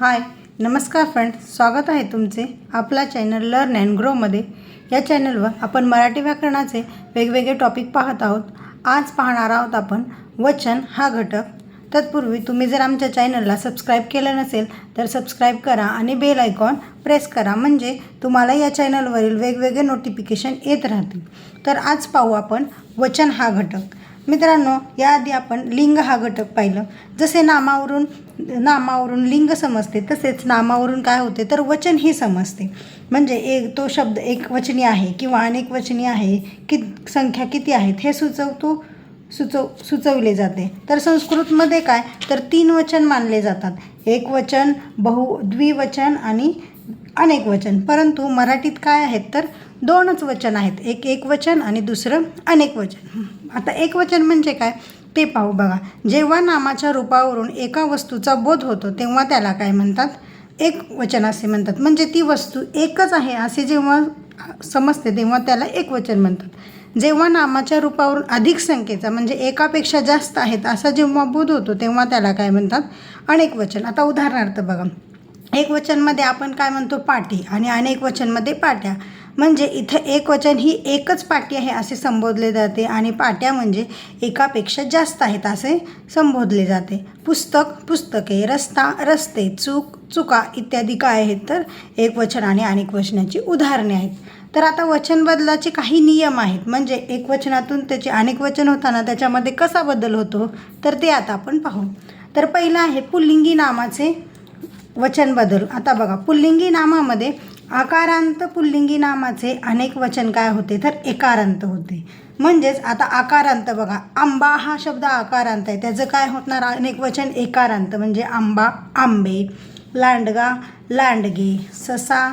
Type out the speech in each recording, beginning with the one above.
हाय नमस्कार फ्रेंड स्वागत आहे तुमचे आपला चॅनल लर्न अँड ग्रोमध्ये या चॅनलवर आपण मराठी व्याकरणाचे वेगवेगळे टॉपिक पाहत आहोत. आज पाहणार आहोत आपण वचन हा घटक. तत्पूर्वी तुम्ही जर आमच्या चॅनलला सबस्क्राईब केलं नसेल तर सबस्क्राईब करा आणि बेल आयकॉन प्रेस करा. म्हणजे तुम्हाला या चॅनलवरील वेगवेगळे नोटिफिकेशन येत राहतील. तर आज पाहू आपण वचन हा घटक. मित्रांनो याआधी आपण लिंग हा घटक पाहिलं. जसे नामावरून नामावरून लिंग समजते तसेच नामावरून काय होते तर वचन ही समजते. म्हणजे एक तो शब्द एक वचनी आहे किंवा अनेक वचनी आहे कि संख्या किती आहेत हे सुचवतो सुचव सुचवले जाते. तर संस्कृतमध्ये काय? तर तीन वचन मानले जातात. एक वचन बहु द्विवचन आणि अनेक वचन. परंतु मराठीत काय आहेत तर दोनच वचन आहेत. एक एक वचन आणि दुसरं अनेक वचन. आता एक वचन म्हणजे काय? ते पाहू बघा. जेव्हा नामाच्या रूपावरून एका वस्तूचा बोध होतो तेव्हा त्याला काय म्हणतात? एक वचन असे म्हणतात. म्हणजे ती वस्तू एकच आहे असे जेव्हा समजते तेव्हा त्याला एक वचन म्हणतात. जेव्हा नामाच्या रूपावरून अधिक संख्येचा म्हणजे एकापेक्षा जास्त आहेत असा जेव्हा बोध होतो तेव्हा त्याला काय म्हणतात? अनेक वचन. आता उदाहरणार्थ बघा. एक वचनमध्ये आपण काय म्हणतो? पाटी. आणि अनेक वचनमध्ये पाट्या. म्हणजे इथं एक वचन ही एकच पाटी आहे असे संबोधले जाते आणि पाट्या म्हणजे एकापेक्षा जास्त आहेत असे संबोधले जाते. पुस्तक पुस्तके रस्ता रस्ते चूक चुका इत्यादी काय आहेत तर एक वचन आणि अनेक वचनाची उदाहरणे आहेत. तर आता वचन बदलाचे काही नियम आहेत. म्हणजे एक वचनातून त्याचे अनेक वचन होताना त्याच्यामध्ये कसा बदल होतो? तर ते आता आपण पाहू. तर पहिलं आहे पुल्लिंगी नामाचे वचन बदल. आता बघा पुल्लिंगी नामामध्ये आकारांत पुल्लिंगी नामाचे अनेक वचन काय होते? तर एकारांत होते. म्हणजेच आता आकारांत बघा आंबा हा शब्द आकारांत आहे. त्याचं काय होणार? अनेक वचन एकारांत म्हणजे आंबा आंबे लांडगा लांडगे ससा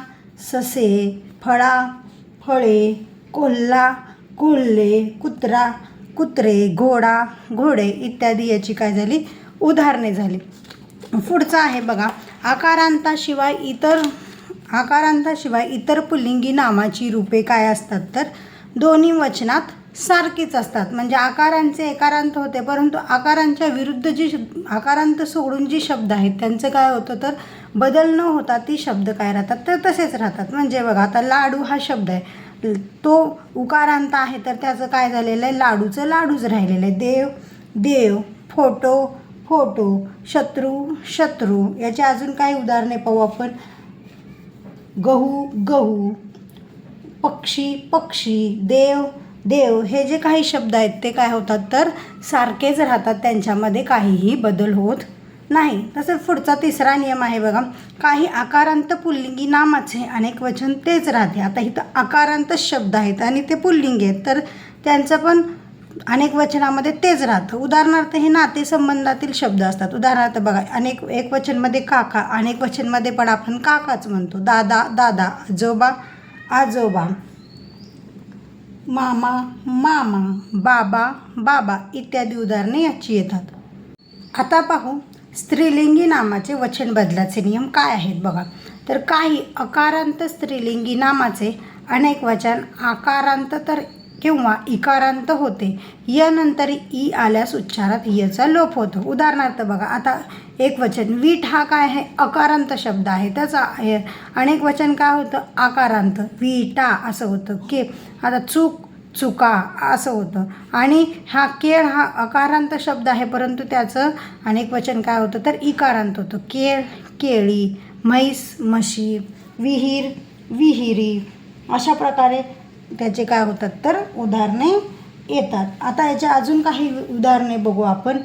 ससे फळा फळे कोल्हा कोल्हे कुत्रा कुत्रे घोडा घोडे इत्यादी याची काय झाली? उदाहरणे झाली. पुढचं आहे बघा आकारांताशिवाय इतर आकारांताशिवाय इतर पुल्लिंगी नामाची रूपे काय असतात तर दोन्ही वचनात सारखीच असतात. म्हणजे आकारांचे एकारांत होते परंतु आकारांच्या विरुद्ध जी आकारांत सोडून जी शब्द आहेत त्यांचं काय होतं तर बदल न होता ती शब्द काय राहतात तर तसेच राहतात. म्हणजे बघा आता लाडू हा शब्द आहे. तो उकारांत आहे तर त्याचं काय झालेलं आहे? लाडूचं लाडूच राहिलेलं आहे. देव देव फोटो फोटो शत्रू शत्रू याचे अजून काही उदाहरणे पाहू आपण. गहू गहू. पक्षी पक्षी. देव देव. हे जे काही शब्द आहेत ते काय होतात तर सारखेच राहतात. त्यांच्यामध्ये काहीही बदल होत नाही. तसंच पुढचा तिसरा नियम आहे बघा. काही आकारांत पुल्लिंगी नामाचे अनेक वचन तेच राहते. आता इथं आकारांत शब्द आहेत आणि ते पुल्लिंगी आहेत. तर त्यांचं पण अनेक वचनामध्ये तेच राहतं. उदाहरणार्थ हे नातेसंबंधातील शब्द असतात. उदाहरणार्थ बघा अनेक एक वचनमध्ये काका अनेक वचनमध्ये पण आपण काकाच म्हणतो. दादा दादा आजोबा आजोबा मामा मामा बाबा बाबा इत्यादी उदाहरणे याची येतात. आता पाहू स्त्रीलिंगी नामाचे वचन बदलाचे नियम काय आहेत बघा. तर काही अकारांत स्त्रीलिंगी नामाचे अनेक वचन आकारांत तर किंवा इकारांत होते. य नंतर ई आल्यास उच्चारात यचा लोप होतो. उदाहरणार्थ बघा आता एक वचन वीट हा काय आहे? अकारांत शब्द आहे. त्याचा हे अनेक वचन काय होतं? आकारांत. विटा असं होतं. के आता चूक चुका असं होतं. आणि हा केळ हा अकारांत शब्द आहे परंतु त्याचं अनेक वचन काय होतं? तर इकारांत होतं. केळ केळी म्हैस म्हशी विहीर विहिरी अशा प्रकारे त्याचे काय होतात तर उदाहरणे येतात. आता याच्या अजून काही उदाहरणे बघू आपण.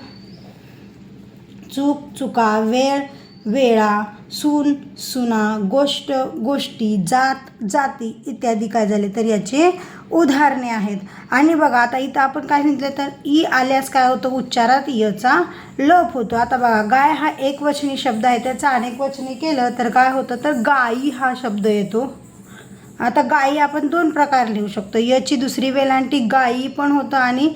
चूक चुका वेळ वेळा सून सुना गोष्ट गोष्टी जात जाती इत्यादी काय झाले तर याचे उदाहरणे आहेत. आणि बघा आता इथं आपण काय म्हटलं तर ई आल्यास काय होतं? उच्चारात यचा लोप होतो. आता बघा गाय हा एक वचनी शब्द आहे. त्याचा अनेक वचनी केलं तर काय होतं तर गायी हा शब्द येतो. आता गाई आपण दोन प्रकार लिहू शकतो. याची दुसरी वेलांटी गाई पण होतं आणि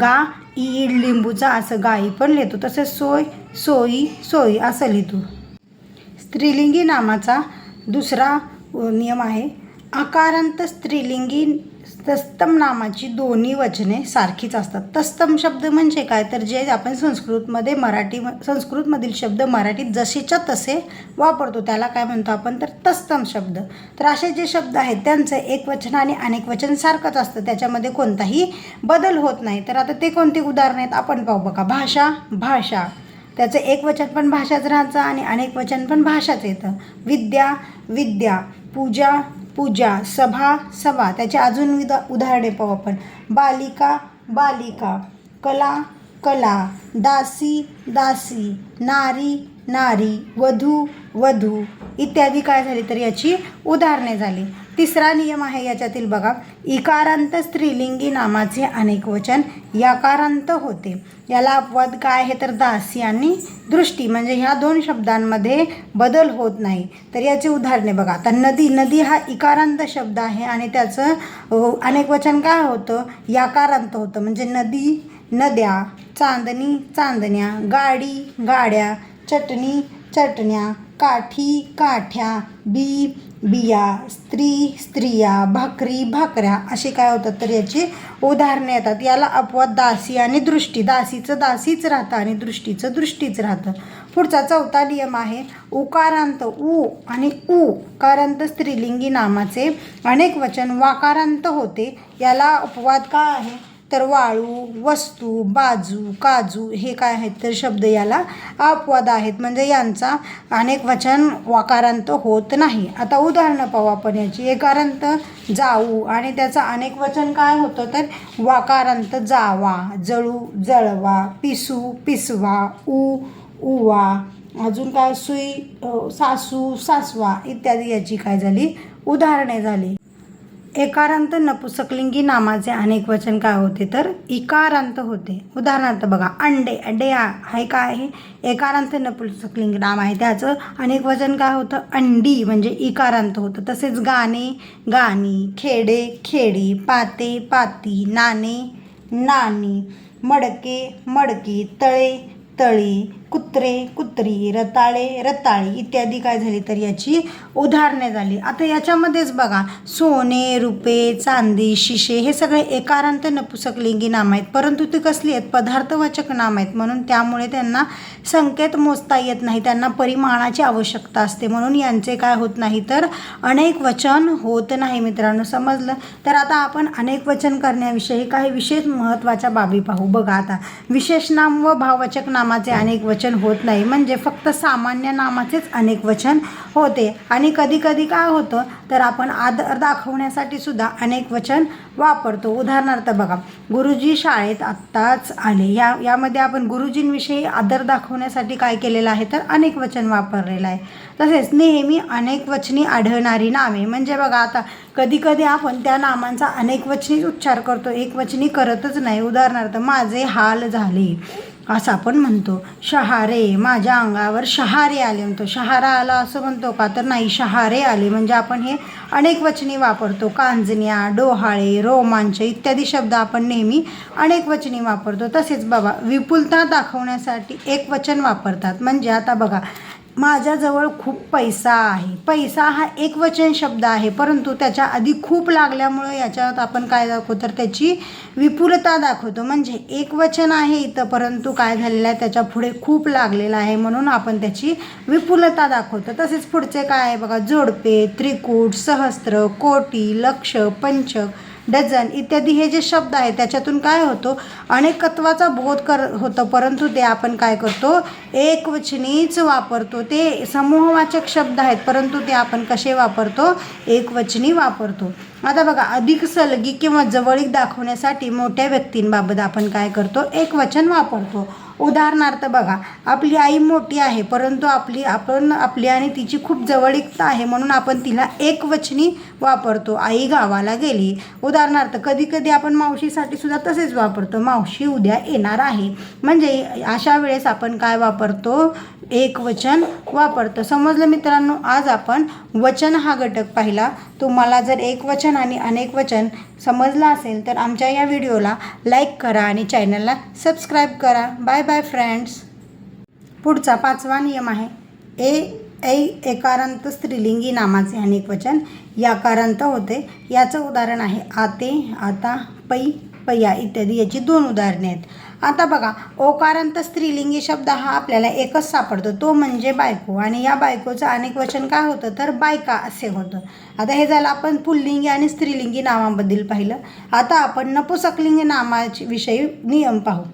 गा ईड लिंबूचा असं गाई पण लिहितो. तसेच सोय सोयी सोयी असं लिहितो. स्त्रीलिंगी नामाचा दुसरा नियम आहे. आकारांत स्त्रीलिंगी तस्तम नामाची दोन्ही वचने सारखीच असतात. तस्तम शब्द म्हणजे काय? तर जे आपण संस्कृतमध्ये मराठी संस्कृतमधील शब्द मराठीत जसेच्या तसे वापरतो त्याला काय म्हणतो आपण? तर तस्तम शब्द. तर असे जे शब्द आहेत त्यांचं एक वचन आणि अनेक वचन सारखंच असतं. त्याच्यामध्ये कोणताही बदल होत नाही. तर आता ते कोणते उदाहरण आहेत? आपण पाहू बघा. भाषा भाषा. त्याचं एक वचन पण भाषाच राहायचं आणि अनेक वचन पण भाषाच येतं. विद्या विद्या. पूजा पूजा सभा सभा त्याचे अजून विदा उदाहरणे पाहू आपण. बालिका बालिका कला कला दासी दासी नारी नारी वधू वधू इत्यादी काय झाली तर याची उदाहरणे झाली. तिसरा नियम आहे याच्यातील बघा इकारांत स्त्रीलिंगी नामाचे अनेक वचन याकारांत होते. याला अपवाद काय आहे? तर दासी आणि दृष्टी म्हणजे ह्या दोन शब्दांमध्ये बदल होत नाही. तर याची उदाहरणे बघा. आता नदी नदी हा इकारांत शब्द आहे आणि त्याचं अनेक वचन काय होतं? याकारांत होतं. म्हणजे नदी नद्या चांदणी चांदण्या गाडी गाड्या चटणी चटण्या काठी काठ्या बी बिया स्त्री स्त्रिया भाकरी भाकऱ्या असे काय होतात तर याची उदाहरणे येतात. याला अपवाद दासी आणि दृष्टी. दासीचं दासीच राहतं आणि दृष्टीचं दृष्टीच राहतं. पुढचा चौथा नियम आहे उकारांत उ आणि उ कारांत स्त्रीलिंगी नामाचे अनेक वचन वाकारांत होते. याला अपवाद का आहे? तर वाळू वस्तू बाजू काजू हे काय आहेत तर शब्द याला अपवाद आहेत. म्हणजे यांचा अनेक वचन वाकारांत होत नाही. आता उदाहरणं पाहू आपण याची. एकारांत जाऊ आणि त्याचं अनेक वचन काय होतं तर वाकारांत जावा जळू जळवा पिसू पिसवा उ उवा अजून काय सुई सासू सासवा इत्यादी याची काय झाली? उदाहरणे झाली. एकारांत नपुसकलिंगी नामाचे अनेक वचन काय होते? तर इकारांत होते. उदाहरणार्थ बघा अंडे अंडे हे काय आहे? एकारांत नपुसकलिंग नाम आहे त्याचं. अनेक वचन काय होतं? अंडी म्हणजे इकारांत होतं. तसेच गाणे गाणी खेडे खेडी पाते पाती नाणे नाणी मडके मडकी तळे तळी कुत्रे कुत्री रताळे रताळी इत्यादी काय झाली तर याची उदाहरणे झाली. आता याच्यामध्येच बघा सोने रुपे चांदी शिशे हे सगळे एकारांत नपुसकलिंगी नाम आहेत. परंतु ते कसली आहेत? पदार्थवाचक नाम आहेत. म्हणून त्यामुळे त्यांना संकेत मोजता येत नाही. त्यांना परिमाणाची आवश्यकता असते. म्हणून यांचे काय होत नाही तर अनेक वचन होत नाही मित्रांनो. समजलं? तर आता आपण अनेक वचन करण्याविषयी काही विशेष महत्त्वाच्या बाबी पाहू. बघा आता विशेष नाम व भाववाचक नामाचे अनेक वचन होत नाही. म्हणजे फक्त सामान्य नामाचेच अनेक वचन होते. आणि कधी कधी काय होतं तर आपण आदर दाखवण्यासाठी सुद्धा अनेक वचन वापरतो. उदाहरणार्थ बघा गुरुजी शाळेत आत्ताच आले. या यामध्ये आपण गुरुजींविषयी आदर दाखवण्यासाठी काय केलेलं आहे तर अनेक वचन वापरलेलं आहे. तसेच नेहमी अनेक वचनी आढळणारी नावे. म्हणजे बघा आता कधी कधी आपण त्या नामांचा अनेक वचनी उच्चार करतो. एक वचनी करतच नाही. उदाहरणार्थ माझे हाल झाले. असं आपण म्हणतो. शहारे माझ्या अंगावर शहारे आले म्हणतो. शहारा आला असं म्हणतो का? तर नाही शहारे आले म्हणजे आपण हे अनेक वचनी वापरतो. कांजण्या डोहाळे रोमांच इत्यादी शब्द आपण नेहमी अनेक वचनी वापरतो. तसेच बाबा विपुलता दाखवण्यासाठी एक वचन वापरतात. म्हणजे आता बघा माझ्याजवळ खूप पैसा आहे. पैसा हा एक वचन शब्द आहे परंतु त्याच्या आधी खूप लागल्यामुळं याच्यात आपण काय दाखवतो तर त्याची विपुलता दाखवतो. म्हणजे एक वचन आहे इथं परंतु काय झालेलं आहे? त्याच्या पुढे खूप लागलेलं आहे म्हणून आपण त्याची विपुलता दाखवतो. तसेच पुढचे काय आहे बघा? जोडपे त्रिकूट सहस्त्र कोटी लक्ष पंचक डझन इत्यादी हे जे शब्द आहेत त्याच्यातून काय होतो? अनेकत्वाचा बोध कर होतं परंतु ते आपण काय करतो? एकवचनीच वापरतो. ते समूहवाचक शब्द आहेत परंतु ते आपण कसे वापरतो? एकवचनी वापरतो. आता बघा अधिक सलगी किंवा जवळीक दाखवण्यासाठी मोठ्या व्यक्तींबाबत आपण काय करतो? एक वचन वापरतो. उदाहरणार्थ बघा आपली आई मोठी आहे परंतु आपली आपण आपली आणि तिची खूप जवळीकता आहे म्हणून आपण तिला एकवचनी वापरतो आई गावाला गेली. उदाहरणार्थ कधी कधी आपण मावशीसाठी सुद्धा तसेच वापरतो मावशी उद्या येणार आहे. म्हणजे अशा वेळेस आपण काय वापरतो? एक वचन वापरतो. समजलं मित्रांनो? आज आपण वचन हा घटक पाहिला. तुम्हाला जर एक वचन आणि अनेक वचन समजलं असेल तर आमच्या या व्हिडिओला लाईक करा आणि चॅनलला सबस्क्राईब करा. बाय बाय फ्रेंड्स पुढचा पाचवा नियम आहे. ए ऐ एकारांत स्त्रीलिंगी नामाचे अनेक वचन याकारांत होते. याचं उदाहरण आहे आते आता पै पया इत्यादी याची दोन उदाहरणे आहेत. आता बघा ओकारांत स्त्रीलिंगी शब्द हा आपल्याला एकच सापडतो. तो म्हणजे बायको. आणि या बायकोचं अनेक वचन काय होतं? तर बायका असे होतं. आता हे झालं आपण पुल्लिंगी आणि स्त्रीलिंगी नामाबद्दल पाहिलं. आता आपण नपुसकलिंगी नामाची विषयी नियम पाहू.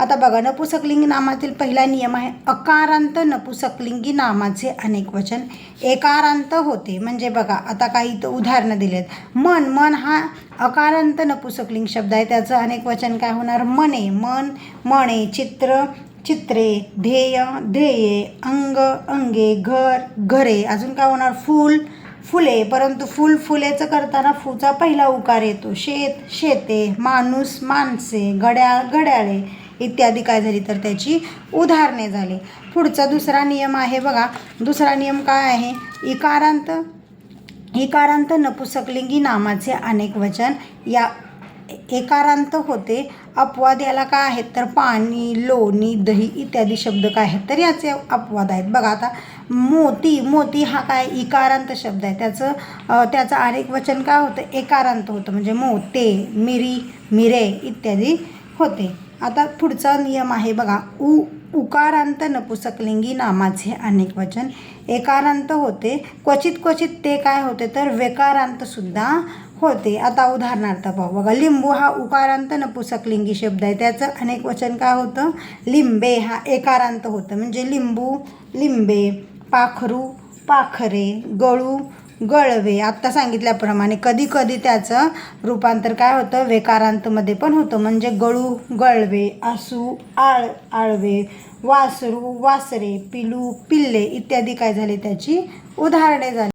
आता बघा नपुसकलिंगी नामातील पहिला नियम आहे अकारांत नपुसकलिंगी नामाचे अनेक वचन एकारांत होते. म्हणजे बघा आता काही तर उदाहरणं दिलेत. मन मन हा अकारांत नपुसकलिंग शब्द आहे. त्याचं अनेक वचन काय होणार? मने मन मणे चित्र चित्रे ध्येय ध्येये अंग अंगे घर घरे. अजून काय होणार? फूल फुले. परंतु फुल फुलेचं करताना फूचा पहिला उकार येतो. शेत शेते माणूस माणसे घड्याळ घड्याळे. इत्यादी काय झाली तर त्याची उदाहरणे झाली. पुढचा दुसरा नियम आहे बघा. दुसरा नियम काय आहे? इकारांत इकारांत नपुसकलिंगी नामाचे अनेक वचन या एकारांत होते. अपवाद याला काय आहेत तर पाणी लोणी दही इत्यादी शब्द काय आहेत तर याचे अपवाद आहेत. बघा आता मोती मोती हा काय इकारांत शब्द आहे. त्याचं त्याचं अनेक वचन काय होतं? एकारांत होतं. म्हणजे मोते मिरी मिरे इत्यादी होते. आता पुढचा नियम आहे बघा उ उकारांत नपुसकलिंगी नामाचे अनेक वचन. एकारांत होते क्वचित क्वचित ते काय होते तर वेकारांतसुद्धा होते. आता उदाहरणार्थ पाहू. बघा लिंबू हा उकारांत नपुसकलिंगी शब्द आहे. त्याचं अनेक वचन काय होतं? लिंबे हा एकारांत होतं. म्हणजे लिंबू लिंबे पाखरू पाखरे गळू गळवे. आत्ता सांगितल्याप्रमाणे कधी कधी त्याचं रूपांतर काय होतं? वेकारांतमध्ये पण होतं. म्हणजे गळू गळवे आसू आळ आळवे वासरू वासरे पिलू पिल्ले इत्यादी काय झाले? त्याची उदाहरणे झाली.